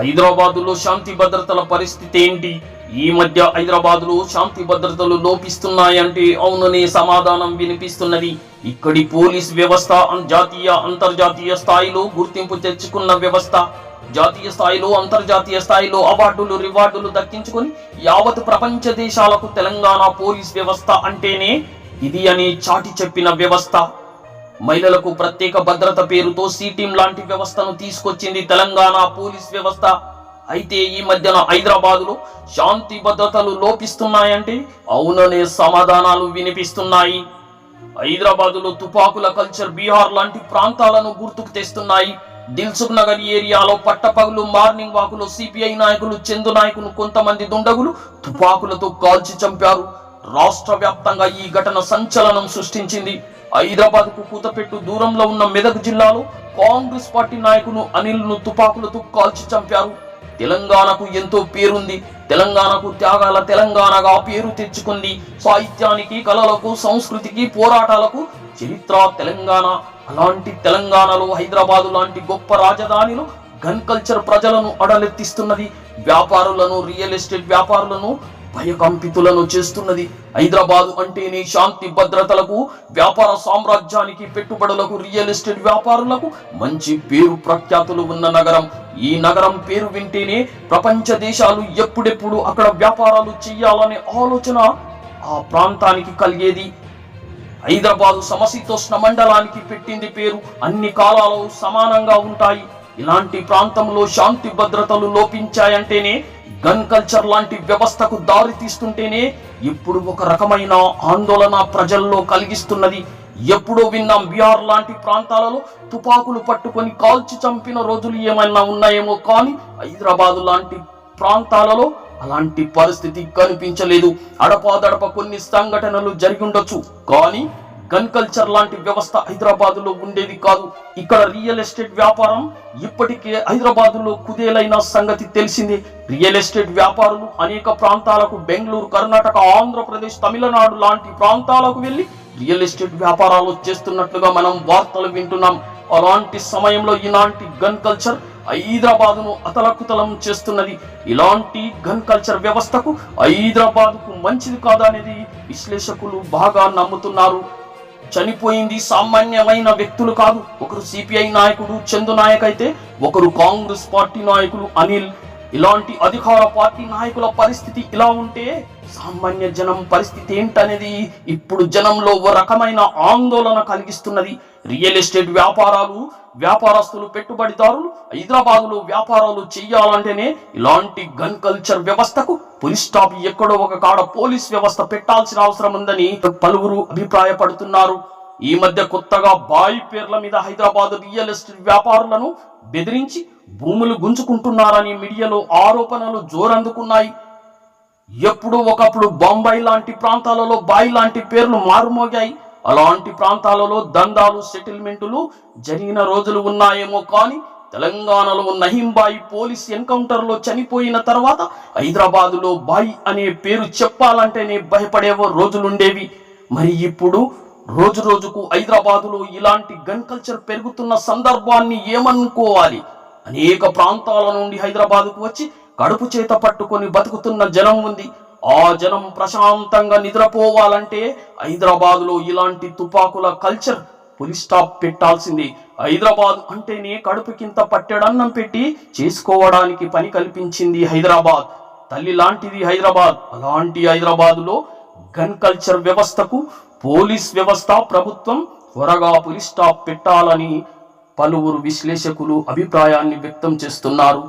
హైదరాబాదులో శాంతి భద్రతల పరిస్థితి ఏంటి? ఈ మధ్య హైదరాబాద్లో శాంతి భద్రతలు లోపిస్తున్నాయంటే అవుననే సమాధానం వినిపిస్తున్నది. ఇక్కడి పోలీస్ వ్యవస్థ జాతీయ అంతర్జాతీయ స్థాయిలో గుర్తింపు తెచ్చుకున్న వ్యవస్థ. జాతీయ స్థాయిలో అంతర్జాతీయ స్థాయిలో అవార్డులు రివార్డులు దక్కించుకొని యావత్ ప్రపంచ దేశాలకు తెలంగాణ పోలీస్ వ్యవస్థ అంటేనే ఇది అని చాటి చెప్పిన వ్యవస్థ. మహిళలకు ప్రత్యేక భద్రత పేరుతో సిటీం లాంటి వ్యవస్థను తీసుకొచ్చింది తెలంగాణ పోలీస్ వ్యవస్థ. అయితే ఈ మధ్యన హైదరాబాద్లో శాంతి భద్రతలు లోపిస్తున్నాయంటే అవుననే సమాధానాలు వినిపిస్తున్నాయి. హైదరాబాద్లో తుపాకుల కల్చర్ బీహార్ లాంటి ప్రాంతాలను గుర్తుకు తెస్తున్నాయి. దిల్సుఖ్ నగర్ ఏరియాలో పట్టపగులు మార్నింగ్ వాకులో సిపిఐ నాయకులు చందు నాయకులు కొంతమంది దుండగులు తుపాకులతో కాల్చి చంపారు. రాష్ట్ర వ్యాప్తంగా ఈ ఘటన సంచలనం సృష్టించింది. హైదరాబాద్కు కూతపెట్టు దూరంలో ఉన్న మెదక్ జిల్లాలో కాంగ్రెస్ పార్టీ నాయకును అనిల్ను తుపాకులతో కాల్చి చంపారు. తెలంగాణకు ఎంతో పేరుంది. తెలంగాణకు త్యాగాల తెలంగాణగా పేరు తెచ్చుకుంది. సాహిత్యానికి కళలకు సంస్కృతికి పోరాటాలకు చరిత్ర తెలంగాణ. అలాంటి తెలంగాణలో హైదరాబాదు లాంటి గొప్ప రాజధానిలో గన్ కల్చర్ ప్రజలను అడలెత్తిస్తున్నది. వ్యాపారులను రియల్ ఎస్టేట్ వ్యాపారులను భయకంపితులను చేస్తున్నది. హైదరాబాదు అంటేనే శాంతి భద్రతలకు వ్యాపార సామ్రాజ్యానికి పెట్టుబడులకు రియల్ ఎస్టేట్ వ్యాపారులకు మంచి పేరు ప్రఖ్యాతులు ఉన్న నగరం. ఈ నగరం పేరు వింటేనే ప్రపంచ దేశాలు ఎప్పుడెప్పుడు అక్కడ వ్యాపారాలు చేయాలనే ఆలోచన ఆ ప్రాంతానికి కలిగేది. హైదరాబాదు సమశీతోష్ణ మండలానికి పెట్టింది పేరు అన్ని కాలాలు సమానంగా ఉంటాయి. ఇలాంటి ప్రాంతంలో శాంతి భద్రతలు లోపించాయంటేనే గన్ కల్చర్ లాంటి వ్యవస్థకు దారి తీస్తుంటేనే ఇప్పుడు ఒక రకమైన ఆందోళన ప్రజల్లో కలిగిస్తున్నది. ఎప్పుడో విన్నాం బీహార్ లాంటి ప్రాంతాలలో తుపాకులు పట్టుకొని కాల్చి చంపిన రోజులు ఏమైనా ఉన్నాయేమో కానీ హైదరాబాద్ లాంటి ప్రాంతాలలో అలాంటి పరిస్థితి కనిపించలేదు. అడపాదడప కొన్ని సంఘటనలు జరిగి ఉండొచ్చు. కానీ గన్ కల్చర్ లాంటి వ్యవస్థ హైదరాబాద్లో ఉండేది కాదు. ఇక్కడ రియల్ ఎస్టేట్ వ్యాపారం ఇప్పటికే హైదరాబాద్లో కుదేలైన సంగతి తెలిసిందే. రియల్ ఎస్టేట్ వ్యాపారులు అనేక ప్రాంతాలకు బెంగళూరు కర్ణాటక ఆంధ్రప్రదేశ్ తమిళనాడు లాంటి ప్రాంతాలకు వెళ్ళి రియల్ ఎస్టేట్ వ్యాపారాలు చేస్తున్నట్లుగా మనం వార్తలు వింటున్నాం. అలాంటి సమయంలో ఇలాంటి గన్ కల్చర్ హైదరాబాదును అతలకుతలం చేస్తున్నది. ఇలాంటి గన్ కల్చర్ వ్యవస్థకు హైదరాబాద్కు మంచిది కాదనేది విశ్లేషకులు బాగా నమ్ముతున్నారు. చనిపోయింది సామాన్యమైన వ్యక్తులు కాదు. ఒకరు సిపిఐ నాయకుడు చందు నాయక్ అయితే ఒకరు కాంగ్రెస్ పార్టీ నాయకులు అనిల్. ఇలాంటి అధికార పార్టీ నాయకుల పరిస్థితి ఇలా ఉంటే సామాన్య జనం పరిస్థితి ఏంటనేది ఇప్పుడు జనంలో ఓ రకమైన ఆందోళన కలిగిస్తున్నది. రియల్ ఎస్టేట్ వ్యాపారాలు వ్యాపారస్తులు పెట్టుబడిదారులు హైదరాబాదులో వ్యాపారాలు చేయాలంటేనే ఇలాంటి గన్ కల్చర్ వ్యవస్థకు పోలీస్ స్టాప్ ఎక్కడో ఒక కాడ పోలీస్ వ్యవస్థ పెట్టాల్సిన అవసరం ఉందని పలువురు అభిప్రాయపడుతున్నారు. ఈ మధ్య కొత్తగా బాయి పేర్ల మీద హైదరాబాద్ రియల్ ఎస్టేట్ వ్యాపారులను బెదిరించి భూములు గుంజుకుంటున్నారని మీడియాలో ఆరోపణలు జోరందుకున్నాయి. ఎప్పుడు ఒకప్పుడు బొంబాయి లాంటి ప్రాంతాలలో బాయి లాంటి పేర్లు మారుమోగాయి. అలాంటి ప్రాంతాలలో దందాలు సెటిల్మెంటులు జరిగిన రోజులు ఉన్నాయేమో కానీ తెలంగాణలో నహీంబాయి పోలీస్ ఎన్కౌంటర్లో చనిపోయిన తర్వాత హైదరాబాదులో బాయి అనే పేరు చెప్పాలంటేనే భయపడేవో రోజులుండేవి. మరి ఇప్పుడు రోజు రోజుకు హైదరాబాదులో ఇలాంటి గన్ కల్చర్ పెరుగుతున్న సందర్భాన్ని ఏమనుకోవాలి? అనేక ప్రాంతాల నుండి హైదరాబాద్కు వచ్చి కడుపు చేత పట్టుకొని బతుకుతున్న జనం ఉంది. ఆ జనం ప్రశాంతంగా నిద్రపోవాలంటే హైదరాబాద్లో ఇలాంటి తుపాకుల కల్చర్ పులి స్టాప్ పెట్టాల్సింది. హైదరాబాద్ అంటేనే కడుపుకింత పట్టెడన్నం పెట్టి చేసుకోవడానికి పని కల్పించింది హైదరాబాద్. తల్లి లాంటిది హైదరాబాద్. అలాంటి హైదరాబాద్లో గన్ కల్చర్ వ్యవస్థకు పోలీస్ వ్యవస్థ ప్రభుత్వం త్వరగా పులి స్టాప్ పెట్టాలని పలువురు విశ్లేషకులు అభిప్రాయాన్ని వ్యక్తం చేస్తున్నారు.